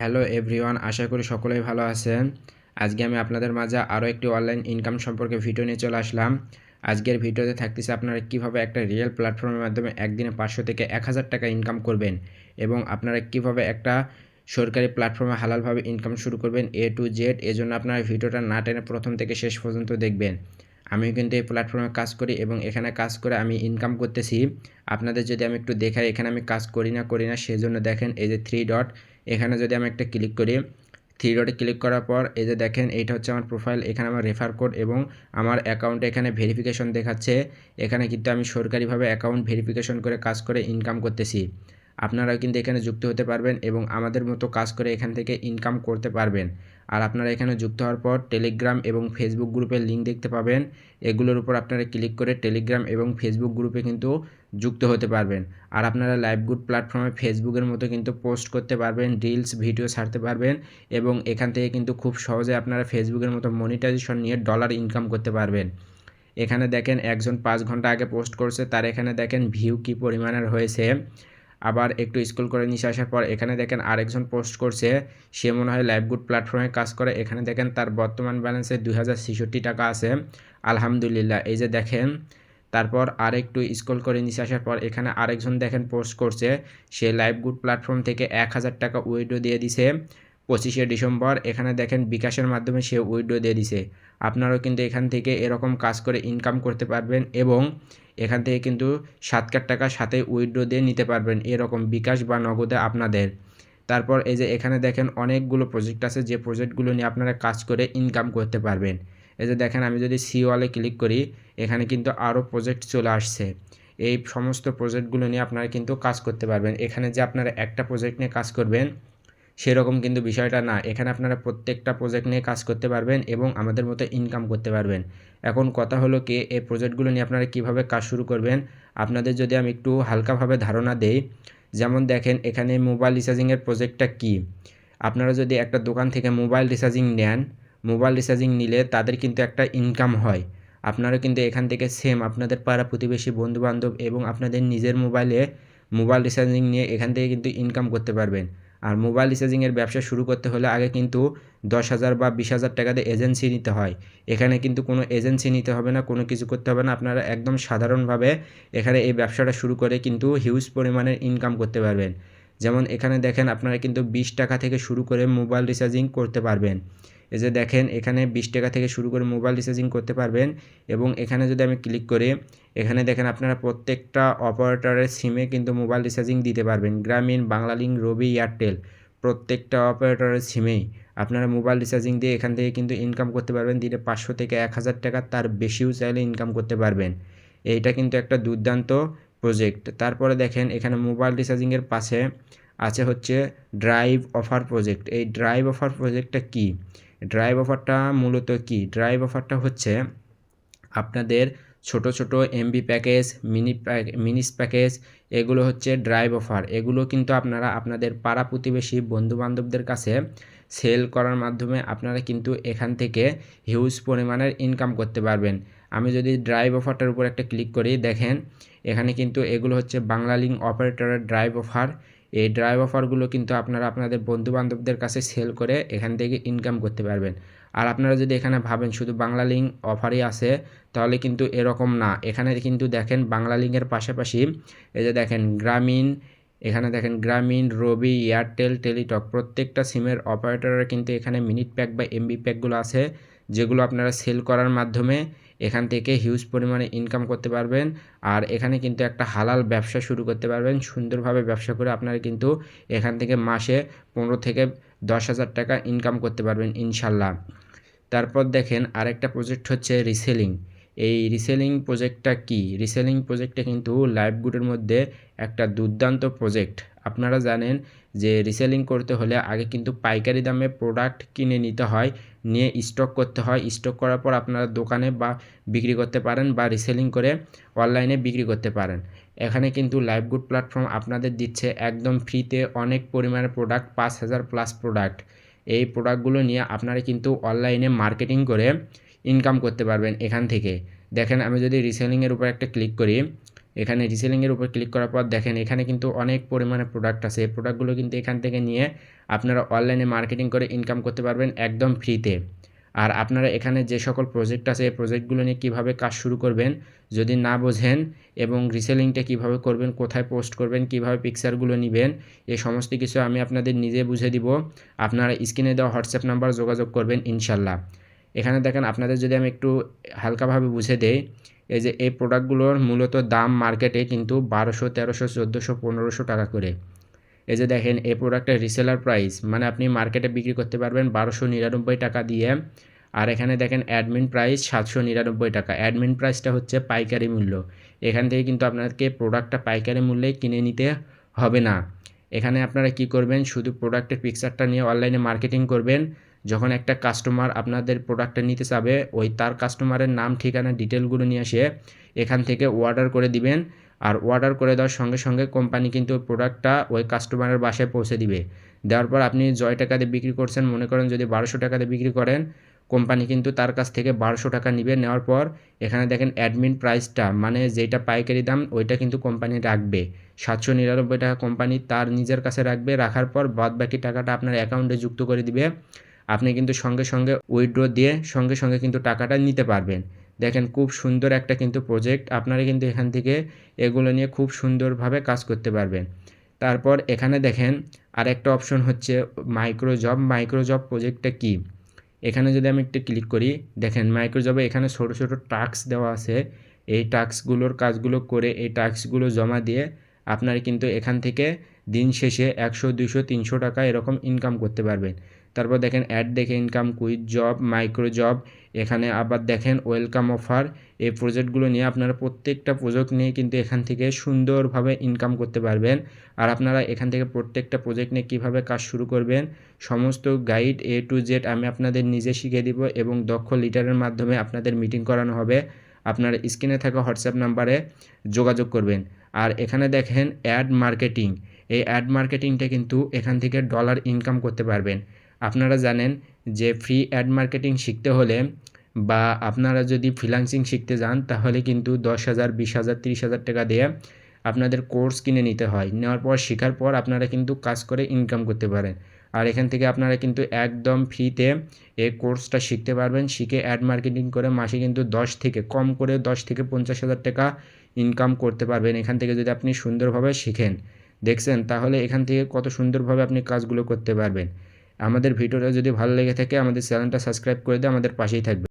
Hello everyone আশা করি সকলেই ভালো আছেন। আজকে আমি আপনাদের মাঝে আরও একটি অনলাইন ইনকাম সম্পর্কে ভিডিও নিয়ে চলে আসলাম। আজকের ভিডিওতে থাকতেছে আপনারা কীভাবে একটা রিয়েল প্ল্যাটফর্মের মাধ্যমে একদিনে পাঁচশো থেকে এক হাজার টাকা ইনকাম করবেন এবং আপনারা কীভাবে একটা সরকারি প্ল্যাটফর্মে হালালভাবে ইনকাম শুরু করবেন এ টু জেড এজন্য আপনারা ভিডিওটা না টেনে প্রথম থেকে শেষ পর্যন্ত দেখবেন। আমিও কিন্তু এই প্ল্যাটফর্মে কাজ করি এবং এখানে কাজ করে আমি ইনকাম করতেছি। আপনাদের যদি আমি একটু দেখাই, এখানে আমি কাজ করি না করি না, সেজন্য দেখেন এই যে থ্রি ডট এখানে যদি আমি একটা ক্লিক করি থ্রি ডটে ক্লিক করার পর, এই যে দেখেন, এইটা হচ্ছে আমার প্রোফাইল এখানে আমার রেফার কোড এবং আমার অ্যাকাউন্টে এখানে ভেরিফিকেশন দেখাচ্ছে। এখানে কিন্তু আমি সরকারিভাবে অ্যাকাউন্ট ভেরিফিকেশন করে কাজ করে ইনকাম করতেছি। আপনারাও কিন্তু এখানে যুক্ত হতে পারবেন এবং আমাদের মতো কাজ করে এখান থেকে ইনকাম করতে পারবেন। আর আপনারা এখানে যুক্ত হওয়ার পর টেলিগ্রাম এবং ফেসবুক গ্রুপের লিঙ্ক দেখতে পাবেন। এগুলোর উপর আপনারা ক্লিক করে টেলিগ্রাম এবং ফেসবুক গ্রুপে কিন্তু যুক্ত হতে পারবেন। আর আপনারা লাইভ গুড প্ল্যাটফর্মে ফেসবুকের মতো কিন্তু পোস্ট করতে পারবেন রিলস ভিডিও ছাড়তে পারবেন এবং এখান থেকে কিন্তু খুব সহজে আপনারা ফেসবুকের মতো মনিটাইজেশন নিয়ে ডলার ইনকাম করতে পারবেন। এখানে দেখেন একজন পাঁচ ঘণ্টা আগে পোস্ট করছে, তার এখানে দেখেন ভিউ কী পরিমাণের হয়েছে। আবার একটু স্কুল করে নিচে আসার পর এখানে দেখেন আরেকজন পোস্ট করছে, সে মনে হয় লাইভগুড প্ল্যাটফর্মে কাজ করে। এখানে দেখেন তার বর্তমান ব্যালেন্সে দুই হাজার ছেষট্টি টাকা আছে। আলহামদুলিল্লাহ, এই যে দেখেন তারপর আর একটু স্ক্রল করে নিচে আসার পর এখানে আরেকজন দেখেন পোস্ট করছে, সে লাইভ গুড প্ল্যাটফর্ম থেকে এক হাজার টাকা উইডো দিয়ে দিছে। পঁচিশে ডিসেম্বর, এখানে দেখেন বিকাশের মাধ্যমে সে উইডো দিয়ে দিছে। আপনারাও কিন্তু এখান থেকে এরকম কাজ করে ইনকাম করতে পারবেন এবং এখান থেকে কিন্তু সাত কাট টাকা সাথে উইডো দিয়ে নিতে পারবেন এরকম বিকাশ বা নগদে আপনাদের। তারপর এই যে এখানে দেখেন অনেকগুলো প্রজেক্ট আছে, যে প্রজেক্টগুলো নিয়ে আপনারা কাজ করে ইনকাম করতে পারবেন। এই যে দেখেন, আমি যদি সি ওয়ালে ক্লিক করি, এখানে কিন্তু আরও প্রজেক্ট চলে আসছে। এই সমস্ত প্রজেক্টগুলো নিয়ে আপনারা কিন্তু কাজ করতে পারবেন। এখানে যে আপনারা একটা প্রজেক্ট নিয়ে কাজ করবেন, সেরকম কিন্তু বিষয়টা না। এখানে আপনারা প্রত্যেকটা প্রজেক্ট নিয়ে কাজ করতে পারবেন এবং আমাদের মতো ইনকাম করতে পারবেন। এখন কথা হলো কি, এই প্রজেক্টগুলো নিয়ে আপনারা কীভাবে কাজ শুরু করবেন? আপনাদের যদি আমি একটু হালকাভাবে ধারণা দেই, যেমন দেখেন, এখানে মোবাইল রিচার্জিংয়ের প্রজেক্টটা কি? আপনারা যদি একটা দোকান থেকে মোবাইল রিচার্জিং নেন মোবাইল রিচার্জিং নিলে তাদের কিন্তু একটা ইনকাম হয়। আপনারা কিন্তু এখান থেকে সেম আপনাদের পাড়া প্রতিবেশী, বন্ধুবান্ধব এবং আপনাদের নিজের মোবাইলে মোবাইল রিচার্জিং নিয়ে এখান থেকে কিন্তু ইনকাম করতে পারবেন। আর মোবাইল রিচার্জিংয়ের ব্যবসা শুরু করতে হলে আগে কিন্তু দশ হাজার বা বিশ হাজার টাকাতে এজেন্সি নিতে হয়। এখানে কিন্তু কোনো এজেন্সি নিতে হবে না, কোনো কিছু করতে হবে না। আপনারা একদম সাধারণভাবে এখানে এই ব্যবসাটা শুরু করে কিন্তু হিউজ পরিমাণের ইনকাম করতে পারবেন। যেমন এখানে দেখেন আপনারা কিন্তু বিশ টাকা থেকে শুরু করে মোবাইল রিচার্জিং করতে পারবেন। এই যে দেখেন, এখানে বিশ টাকা থেকে শুরু করে মোবাইল রিচার্জিং করতে পারবেন এবং এখানে যদি আমি ক্লিক করি, এখানে দেখেন আপনারা প্রত্যেকটা অপারেটরের সিমে কিন্তু মোবাইল রিচার্জিং দিতে পারবেন। গ্রামীণ বাংলালিঙ্ক রবি এয়ারটেল প্রত্যেকটা অপারেটরের সিমেই আপনারা মোবাইল রিচার্জিং দিয়ে এখান থেকে কিন্তু ইনকাম করতে পারবেন। দিনে পাঁচশো থেকে এক হাজার টাকা তার বেশিও চাইলে ইনকাম করতে পারবেন। এইটা কিন্তু একটা দুর্দান্ত প্রজেক্ট তারপরে দেখেন, এখানে মোবাইল রিচার্জিংয়ের পাশে আছে হচ্ছে ড্রাইভ অফার প্রজেক্ট এই ড্রাইভ অফার প্রজেক্টটা কী? ড্রাইভ অফারটা মূলত কি? ড্রাইভ অফারটা হচ্ছে আপনাদের ছোট ছোট MB package mini minis package এগুলো হচ্ছে ড্রাইভ অফার এগুলো কিন্তু আপনারা আপনাদের পাড়া প্রতিবেশী বন্ধুবান্ধবদের কাছে সেল করার মাধ্যমে আপনারা কিন্তু এখান থেকে হিউজ পরিমাণের ইনকাম করতে পারবেন। আমি যদি ড্রাইভ অফারটার উপর একটা ক্লিক করি, দেখেন এখানে কিন্তু এগুলো হচ্ছে বাংলা লিঙ্ক অপারেটরের ড্রাইভ অফার এই ড্রাইভ অফারগুলো কিন্তু আপনারা আপনাদের বন্ধুবান্ধবদের কাছে সেল করে এখান থেকে ইনকাম করতে পারবেন। আর আপনারা যদি এখানে ভাবেন শুধু বাংলা লিঙ্ক অফারই আছে, তাহলে কিন্তু এরকম না। এখানে কিন্তু দেখেন বাংলা লিঙ্কের পাশাপাশি এই যে দেখেন গ্রামীণ এখানে দেখেন গ্রামীণ রবি এয়ারটেল টেলিটক প্রত্যেকটা সিমের অপারেটরের কিন্তু এখানে মিনিট প্যাক বা এমবি প্যাকগুলো আছে, যেগুলো আপনারা সেল করার মাধ্যমে এখান থেকে হিউজ পরিমাণে ইনকাম করতে পারবেন। আর এখানে কিন্তু একটা হালাল ব্যবসা শুরু করতে পারবেন। সুন্দরভাবে ব্যবসা করে আপনারা কিন্তু এখান থেকে মাসে পনেরো থেকে দশ হাজার টাকা ইনকাম করতে পারবেন ইনশাল্লাহ। তারপর দেখেন আরেকটা প্রজেক্ট হচ্ছে রিসেলিং এই রিসেলিং প্রজেক্টটা কি? রিসেলিং প্রজেক্টটা কিন্তু লাইভগুডের মধ্যে একটা দুর্দান্ত প্রজেক্ট আপনারা জানেন যে রিসেলিং করতে হলে আগে কিন্তু পাইকারি দামে প্রোডাক্ট কিনে নিতে হয়। নিয়ে স্টক করতে হয়। স্টক করার পর আপনারা দোকানে বা বিক্রি করতে পারেন বা রিসেলিং করে অনলাইনে বিক্রি করতে পারেন। এখানে কিন্তু লাইভগুড প্ল্যাটফর্ম আপনাদের দিচ্ছে একদম ফ্রিতে অনেক পরিমাণের প্রোডাক্ট পাঁচ হাজার প্লাস প্রোডাক্ট এই প্রোডাক্টগুলো নিয়ে আপনারা কিন্তু অনলাইনে মার্কেটিং করে ইনকাম করতে পারবেন এখান থেকে। দেখেন আমি যদি রিসেলিংয়ের উপর একটা ক্লিক করি এখানে রিসেলিংয়ের উপর ক্লিক করার পর দেখেন, এখানে কিন্তু অনেক পরিমাণে প্রোডাক্ট আছে। এই প্রোডাক্টগুলো কিন্তু এখান থেকে নিয়ে আপনারা অনলাইনে মার্কেটিং করে ইনকাম করতে পারবেন একদম ফ্রিতে আর আপনারা এখানে যে সকল প্রজেক্ট আছে, এই প্রজেক্টগুলো নিয়ে কীভাবে কাজ শুরু করবেন, যদি না বোঝেন এবং রিসেলিংটা কীভাবে করবেন, কোথায় পোস্ট করবেন, কীভাবে পিকচারগুলো নেবেন এই সমস্ত কিছু আমি আপনাদের নিজে বুঝে দিব। আপনারা স্ক্রিনে দেওয়া হোয়াটসঅ্যাপ নাম্বার যোগাযোগ করবেন ইনশাল্লাহ। এখানে দেখেন, আপনাদের যদি আমি একটু হালকাভাবে বুঝে দেই এই যে এই প্রোডাক্টগুলোর মূলত দাম মার্কেটে কিন্তু বারোশো, তেরোশো, চোদ্দোশো, পনেরোশো টাকা করে। এই যে দেখেন, এই প্রোডাক্টের রিসেলার প্রাইস মানে আপনি মার্কেটে বিক্রি করতে পারবেন বারোশো নিরানব্বই টাকা দিয়ে। আর এখানে দেখেন অ্যাডমিন প্রাইস সাতশো নিরানব্বই টাকা। অ্যাডমিন প্রাইসটা হচ্ছে পাইকারি মূল্য। এখান থেকে কিন্তু আপনাকে প্রোডাক্টটা পাইকারি মূল্যে কিনে নিতে হবে না। এখানে আপনারা কি করবেন? শুধু প্রোডাক্টের পিকচারটা নিয়ে অনলাইনে মার্কেটিং করবেন। যখন একটা কাস্টমার আপনাদের প্রোডাক্টটা নিতে চাবে, ওই তার কাস্টমারের নাম, ঠিকানা ডিটেলগুলো নিয়ে এসে এখান থেকে অর্ডার করে দিবেন। আর অর্ডার করে দেওয়ার সঙ্গে সঙ্গে কোম্পানি কিন্তু প্রোডাক্টটা ওই কাস্টমারের বাসায় পৌঁছে দিবে। দেওয়ার পর আপনি জয় টাকাতে বিক্রি করছেন, মনে করেন যদি বারোশো টাকাতে বিক্রি করেন কোম্পানি কিন্তু তার কাছ থেকে বারোশো টাকা নিবে। নেওয়ার পর এখানে দেখেন অ্যাডমিন প্রাইসটা মানে যেটা পাইকারি দাম, ওইটা কিন্তু কোম্পানি রাখবে। সাতশো নিরানব্বই টাকা কোম্পানি তার নিজের কাছে রাখবে। রাখার পর বাদ বাকি টাকাটা আপনার অ্যাকাউন্টে যুক্ত করে দিবে। আপনি কিন্তু সঙ্গে সঙ্গে উইথড্র দিয়ে সঙ্গে সঙ্গে কিন্তু টাকাটা নিতে পারবেন। দেখেন খুব সুন্দর একটা কিন্তু প্রজেক্ট আপনারা কিন্তু এখান থেকে এগুলো নিয়ে খুব সুন্দরভাবে কাজ করতে পারবেন। তারপর এখানে দেখেন আরেকটা অপশন হচ্ছে মাইক্রো জব মাইক্রো জব প্রজেক্টটা কী? এখানে যদি আমি একটু ক্লিক করি, দেখেন মাইক্রো জবে এখানে ছোটো ছোটো টাস্ক দেওয়া আছে। এই টাস্কগুলোর কাজগুলো করে এই টাস্কগুলো জমা দিয়ে আপনারা কিন্তু এখান থেকে দিন শেষে একশো দুশো তিনশো টাকা এরকম ইনকাম করতে পারবেন। তারপর দেখেন অ্যাড দেখে income quiz job micro job এখানে আবার দেখেন ওয়েলকাম অফার এই প্রজেক্টগুলো নিয়ে আপনারা প্রত্যেকটা প্রজেক্ট নিয়ে কিন্তু এখান থেকে সুন্দরভাবে ইনকাম করতে পারবেন। আর আপনারা এখান থেকে প্রত্যেকটা প্রজেক্ট নিয়ে কীভাবে কাজ শুরু করবেন, সমস্ত গাইড এ টু জেড আমি আপনাদের নিজে শিখিয়ে দিব এবং দক্ষ লিডারের মাধ্যমে আপনাদের মিটিং করানো হবে। আপনার স্ক্রিনে থাকা হোয়াটসঅ্যাপ নাম্বারে যোগাযোগ করবেন। আর এখানে দেখেন অ্যাড মার্কেটিং এই অ্যাড মার্কেটিংটা কিন্তু এখান থেকে ডলার ইনকাম করতে পারবেন। আপনারা জানেন যে ফ্রি অ্যাড মার্কেটিং শিখতে হলে বা আপনারা যদি ফ্রিলান্সিং শিখতে যান, তাহলে কিন্তু দশ হাজার, বিশ হাজার, তিরিশ হাজার টাকা দিয়ে আপনাদের কোর্স কিনে নিতে হয়। নেওয়ার পর, শেখার পর আপনারা কিন্তু কাজ করে ইনকাম করতে পারেন। আর এখান থেকে আপনারা কিন্তু একদম ফ্রিতে এই কোর্সটা শিখতে পারবেন। শিখে অ্যাড মার্কেটিং করে মাসে কিন্তু দশ থেকে, কম করে দশ থেকে পঞ্চাশ হাজার টাকা ইনকাম করতে পারবেন। এখান থেকে যদি আপনি সুন্দরভাবে শিখেন, দেখছেন, তাহলে এখান থেকে কত সুন্দরভাবে আপনি কাজগুলো করতে পারবেন। আমাদের ভিডিওটা যদি ভালো লেগে থাকে আমাদের চ্যানেলটা সাবস্ক্রাইব করে দিয়ে আমাদের পাশেই থাকবে।